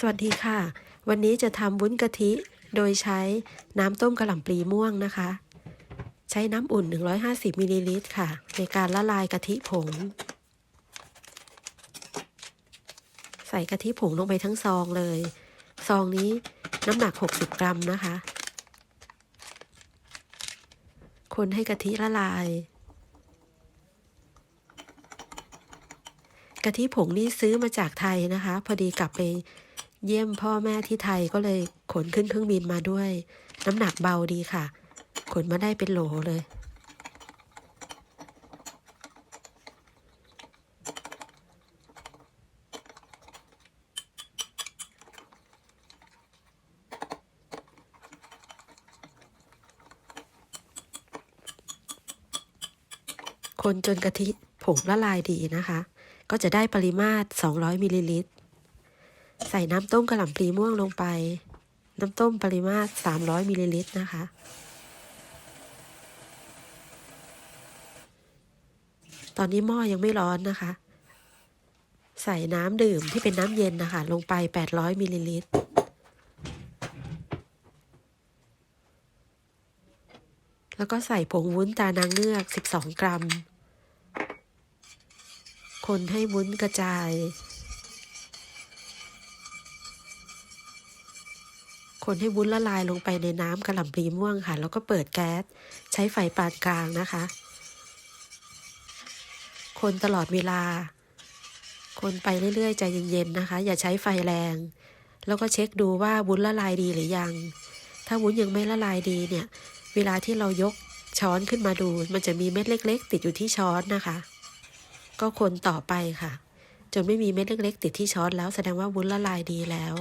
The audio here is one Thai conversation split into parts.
สวัสดีค่ะ วันนี้จะทำวุ้นกะทิโดยใช้น้ำต้มกระหล่ำปลีม่วงนะคะ ใช้น้ำอุ่น 150มิลลิลิตรค่ะ ในการละลายกะทิผง ใส่กะทิผงลงไปทั้งซองเลย ซองนี้น้ำหนัก 60 กรัมนะคะ คนให้กะทิละลาย กะทิผงนี่ซื้อมาจากไทยนะคะ พอดีกลับไป เยี่ยมพ่อแม่ที่ไทยก็เลยขนขึ้นเครื่องบินมาด้วย น้ำหนักเบาดีค่ะ ขนมาได้เป็นโหลเลย คนจนกะทิผงละลายดีนะคะ ก็จะได้ปริมาตร 200มิลลิลิตร ใส่น้ำต้มกระหล่ำปลีม่วงลงไป น้ำต้มปริมาตร 300มิลลิลิตรนะคะ ตอนนี้หม้อยังไม่ร้อนนะคะ ใส่น้ำดื่มที่เป็นน้ำเย็นนะคะ ลงไป 800มิลลิลิตรแล้วก็ใส่ผงวุ้นตานางเงือก 12 กรัม คนให้วุ้นกระจาย คนให้วุ้นละลายลงไปในน้ำกระหล่ำปลีม่วงค่ะ แล้วก็เปิดแก๊ส ใช้ไฟปานกลางนะคะ คนตลอดเวลา คนไปเรื่อยๆใจเย็นๆนะคะ อย่าใช้ไฟแรง แล้วก็เช็คดูว่าวุ้นละลายดีหรือยัง ถ้าวุ้นยังไม่ละลายดีเนี่ย เวลาที่เรายกช้อนขึ้นมาดู มันจะมีเม็ดเล็ก ๆ ติดอยู่ที่ช้อนนะคะ ก็คนต่อไปค่ะ จนไม่มีเม็ดเล็ก ๆ ติดที่ช้อนแล้วแสดงว่าวุ้นละลายดีแล้ว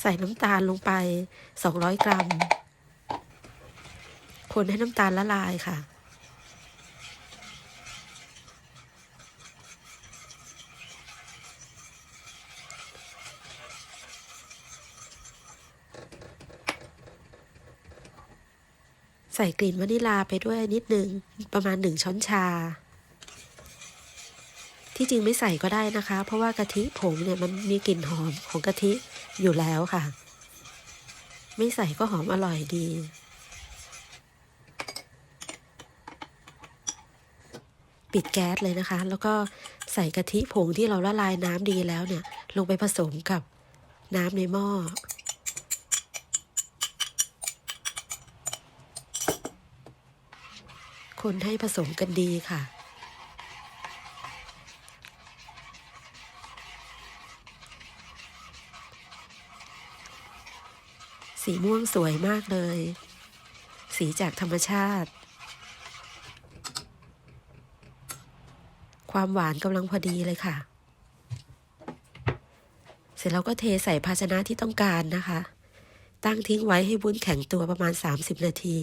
ใส่น้ำตาลลงไป 200 กรัม คนให้น้ำตาลละลายค่ะ ใส่กลิ่นวานิลาไปด้วยนิดนึง ประมาณหนึ่งช้อนชาที่จริงไม่ใส่ก็ได้นะคะ เพราะว่ากะทิผงเนี่ยมันมีกลิ่นหอมของกะทิ อยู่แล้วค่ะ ไม่ใส่ก็หอมอร่อยดี ปิดแก๊สเลยนะคะ แล้วก็ใส่กะทิผงที่เราละลายน้ำดีแล้วเนี่ย ลงไปผสมกับน้ำในหม้อคนให้ผสมกันดีค่ะ สีม่วงสวยมากเลย สีจากธรรมชาติ ความหวานกำลังพอดีเลยค่ะ เสร็จแล้วก็เทใส่ภาชนะที่ต้องการนะคะ ตั้งทิ้งไว้ให้วุ้นแข็งตัวประมาณ 30 นาที